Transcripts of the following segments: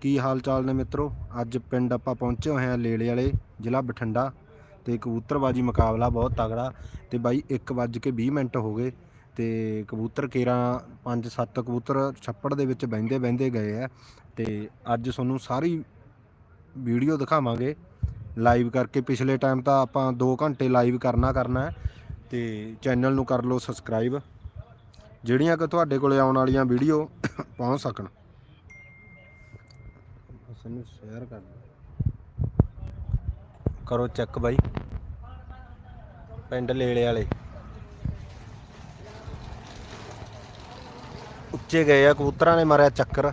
ਕੀ ਹਾਲ ਚਾਲ ਨੇ ਮਿੱਤਰੋ? ਅੱਜ ਪਿੰਡ ਆਪਾਂ ਪਹੁੰਚੇ ਹੋਏ ਆ ਲੇਲੇ ਵਾਲੇ, ਜ਼ਿਲ੍ਹਾ ਬਠਿੰਡਾ ਤੇ ਕਬੂਤਰਬਾਜੀ ਮੁਕਾਬਲਾ ਬਹੁਤ ਤਗੜਾ ਤੇ ਬਾਈ 1:20 ਮਿੰਟ ਹੋ ਗਏ ਤੇ ਕਬੂਤਰ ਕੇਰਾ 5-7 ਕਬੂਤਰ ਛੱਪੜ ਦੇ ਵਿੱਚ ਬਹਿੰਦੇ ਬਹਿੰਦੇ ਗਏ ਆ ਤੇ ਅੱਜ ਤੁਹਾਨੂੰ ਸਾਰੀ ਵੀਡੀਓ ਦਿਖਾਵਾਂਗੇ। ਲਾਈਵ ਕਰਕੇ ਪਿਛਲੇ ਟਾਈਮ ਤਾਂ ਆਪਾਂ 2 ਘੰਟੇ ਲਾਈਵ ਕਰਨਾ ਕਰਨਾ ਹੈ ਤੇ ਚੈਨਲ ਨੂੰ ਕਰ ਲਓ ਸਬਸਕ੍ਰਾਈਬ। ਜਿਹੜੀਆਂ ਕਿ ਤੁਹਾਡੇ ਕੋਲੇ ਆਉਣ ਵਾਲੀਆਂ ਵੀਡੀਓ ਪਹੁੰਚ ਸਕਣ। ਬਸ ਇਹਨੂੰ ਸ਼ੇਅਰ ਕਰ ਦਿਓ। ਕਰੋ ਚੈੱਕ ਬਾਈ। ਪਿੰਡ ਲੇਲੇ ਵਾਲੇ। ਉੱਚੇ ਗਏ ਆ ਕਬੂਤਰਾਂ ਨੇ ਮਾਰਿਆ ਚੱਕਰ।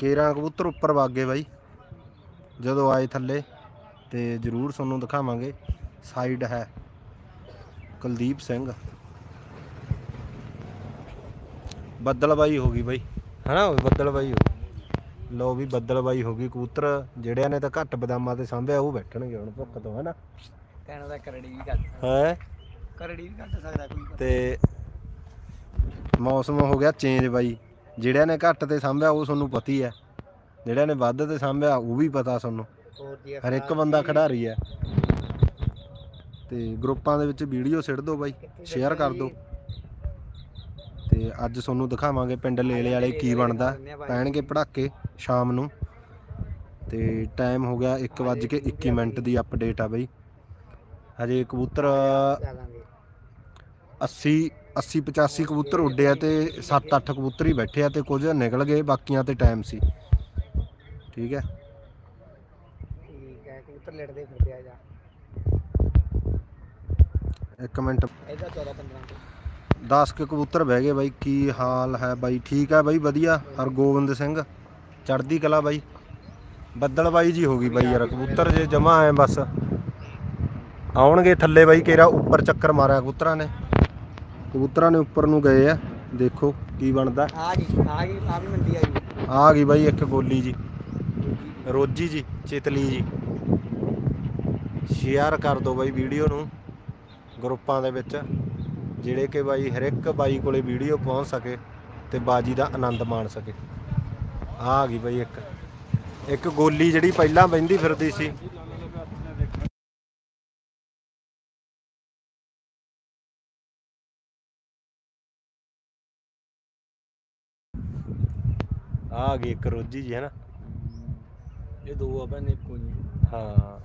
ਕੇਰਾਂ ਕਬੂਤਰ ਉੱਪਰ ਵਗ ਗਏ ਬਾਈ। ਜਦੋਂ ਆਏ ਥੱਲੇ ਤੇ ਜ਼ਰੂਰ ਤੁਹਾਨੂੰ ਦਿਖਾਵਾਂਗੇ। ਸਾਈਡ ਹੈ ਕੁਲਦੀਪ ਸਿੰਘ। ਬੱਦਲਬਾਈ ਹੋ ਗਈ ਬਾਈ। ਹਨਾ ਬੱਦਲਬਾਈ ਹੋ। ਲਓ ਵੀ ਬੱਦਲਬਾਈ ਹੋ ਗਈ ਕਬੂਤਰ। ਜਿਹੜਿਆਂ ਨੇ ਤਾਂ ਘੱਟ ਬਦਾਮਾਂ ਤੇ ਸਾਂਭਿਆ ਉਹ ਬੈਠਣਗੇ ਹੁਣ ਭੁੱਖ ਤੋਂ ਹਨਾ? ਕਹਿਣ ਦਾ ਕਰੜੀ ਵੀ ਕੱਟ ਹੈ? ਕਰੜੀ ਵੀ ਕੱਟ ਸਕਦਾ ਕੋਈ। ਤੇ ਮੌਸਮ ਹੋ ਗਿਆ ਚੇਂਜ ਬਾਈ। ਜਿਹੜਿਆਂ ਨੇ ਘੱਟ ਤੇ ਸਾਂਭਿਆ ਉਹ ਤੁਹਾਨੂੰ ਪਤਾ ਹੀ ਜਿਹੜਿਆਂ ਨੇ ਵੱਧ ਤੇ ਸਾਂਭਿਆ ਉਹ ਵੀ ਪਤਾ ਤੁਹਾਨੂੰ। ਹੋਰ ਜੀ ਹਰ ਇੱਕ ਬੰਦਾ ਖਿਡਾਰੀ ਹੈ। ਤੇ ਗਰੁੱਪਾਂ ਦੇ ਵਿੱਚ ਵੀਡੀਓ ਸਿੱਟ ਦਿਓ ਬਾਈ ਸ਼ੇਅਰ ਕਰ ਦਿਓ। ਤੇ ਅੱਜ ਤੁਹਾਨੂੰ ਦਿਖਾਵਾਂਗੇ ਪਿੰਡ ਲੇਲੇ ਵਾਲੇ ਕੀ ਬਣਦਾ। ਪੈਣਗੇ ਪੜਾਕੇ ਸ਼ਾਮ ਨੂੰ। ਤੇ ਟਾਈਮ ਹੋ ਗਿਆ 1:21 ਮਿੰਟ ਦੀ ਅਪਡੇਟ ਆ ਬਈ। ਹਜੇ ਕਬੂਤਰ 80 80 85 ਕਬੂਤਰ ਉੱਡੇ ਆ ਤੇ 7-8 ਕਬੂਤਰ ਹੀ ਬੈਠੇ ਆ ਤੇ ਕੁਝ ਨਿਕਲ ਗਏ ਬਾਕੀਆਂ ਤੇ ਟਾਈਮ ਸੀ। ਠੀਕ ਹੈ? ਠੀਕ ਹੈ ਕਬੂਤਰ ਲੜਦੇ ਫਿਰਦੇ ਆ ਜਾ। ਇੱਕ ਮਿੰਟ। ਇਹਦਾ 14 15 ਤੋਂ। 10 ਕੇ ਕਬੂਤਰ ਬਹਿ ਗਏ ਬਾਈ ਕੀ ਹਾਲ ਹੈ ਬਾਈ? ਠੀਕ ਹੈ ਬਾਈ ਵਧੀਆ। ਹਰਗੋਬਿੰਦ ਸਿੰਘ ਚੜ੍ਹਦੀ ਕਲਾ ਬਾਈ। ਬੱਦਲ ਬਾਈ ਜੀ ਹੋ ਗਈ ਬਾਈ ਯਾਰ ਕਬੂਤਰ ਜੇ ਜਮਾ ਆਏ ਬਸ। ਆਉਣਗੇ ਥੱਲੇ ਬਾਈ ਕੇਰਾ ਉੱਪਰ ਚੱਕਰ ਮਾਰਿਆ ਕਬੂਤਰਾਂ ਨੇ। ਕਬੂਤਰਾਂ ਨੇ ਉੱਪਰ ਨੂੰ ਗਏ ਆ। ਦੇਖੋ ਕੀ ਬਣਦਾ। ਆ ਗਈ ਆ ਗਈ ਆ ਵੀ ਮੰਡੀ ਆ ਗਈ ਆ ਗਈ ਬਾਈ ਇੱਕ ਗੋਲੀ ਜੀ। ਰੋਜੀ ਜੀ ਚਿਤਲੀ ਜੀ। ਸ਼ੇਅਰ ਕਰ ਦਿਓ ਬਾਈ ਵੀਡੀਓ ਨੂੰ ਗਰੁੱਪਾਂ ਦੇ ਵਿੱਚ ਜਿਹੜੇ ਕਿ ਬਾਈ ਹਰ ਇੱਕ ਬਾਈ ਕੋਲੇ ਵੀਡੀਓ ਪਹੁੰਚ ਸਕੇ ਤੇ ਬਾਜੀ ਦਾ ਆਨੰਦ ਮਾਣ ਸਕੇ। ਆ ਗਈ ਬਾਈ ਇੱਕ। ਇੱਕ ਗੋਲੀ ਜਿਹੜੀ ਪਹਿਲਾਂ ਬਹਿੰਦੀ ਫਿਰਦੀ ਸੀ ਆ ਗਈ ਇੱਕ ਰੋਜੀ ਜੀ ਹੈ ਨਾ ਇਹ ਦੋ ਆ ਬਨੇ ਕੋਈ ਹਾਂ।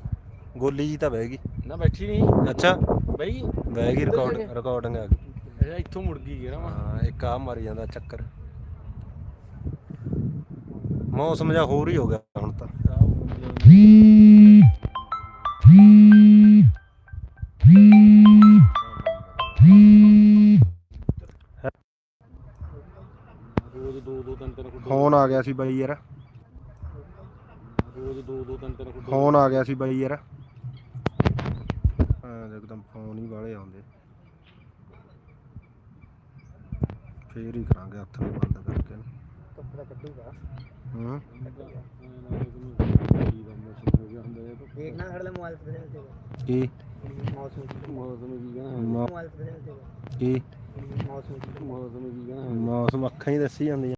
ਗੋਲੀ ਜੀ ਤਾਂ ਬਹਿ ਗਈ। ਨਾ ਬੈਠੀ ਨਹੀਂ। ਅੱਛਾ। ਬਈ ਬਹਿ ਗਈ ਰਿਕਾਰਡ ਰਿਕਾਰਡਿੰਗ ਆ ਗਈ। ਇਹ ਇੱਥੋਂ ਮੁੜ ਗਈ ਜਿਹੜਾ ਹਾਂ ਇੱਕ ਆ ਮਰ ਜਾਂਦਾ ਚੱਕਰ। ਮੌਸਮ ਜਿਹਾ ਹੋਰ ਹੀ ਹੋ ਗਿਆ ਹੁਣ ਤਾਂ। ਦੋ ਦੋ ਤਿੰਨ ਤਿੰਨ ਫੋਨ ਆ ਗਿਆ ਸੀ ਬਾਈ ਯਾਰ। ਰੋਜ਼ ਦੋ ਦੋ ਤਿੰਨ ਤਿੰਨ ਕੁੱਤੇ ਫੋਨ ਆ ਗਿਆ ਸੀ ਬਾਈ ਯਾਰ। ਹਾਂ ਇੱਕਦਮ ਫੋਨ ਹੀ ਵਾਲੇ ਆਉਂਦੇ। ਫੇਰ ਹੀ ਕਰਾਂਗੇ ਹੱਥ ਨੂੰ ਬੰਦ ਕਰਕੇ। ਕੱਪੜਾ ਕੱਢੂਗਾ। ਹੂੰ। ਦੇਖਣਾ ਖੜ ਲੈ ਮੋਬਾਈਲ ਤੇ ਚੱਲਦੇ ਕੀ? ਮੌਸਮ ਮੌਸਮ ਕੀ ਕਹਿਣਾ ਮੌ- ਮੋਬਾਈਲ ਤੇ ਚੱਲਦੇ ਕੀ? ਮੌਸਮ ਮੌਸਮ ਕੀ ਕਹਿਣਾ ਮੌਸਮ ਅੱਖਾਂ ਹੀ ਦੱਸੀ ਜਾਂਦੀਆਂ।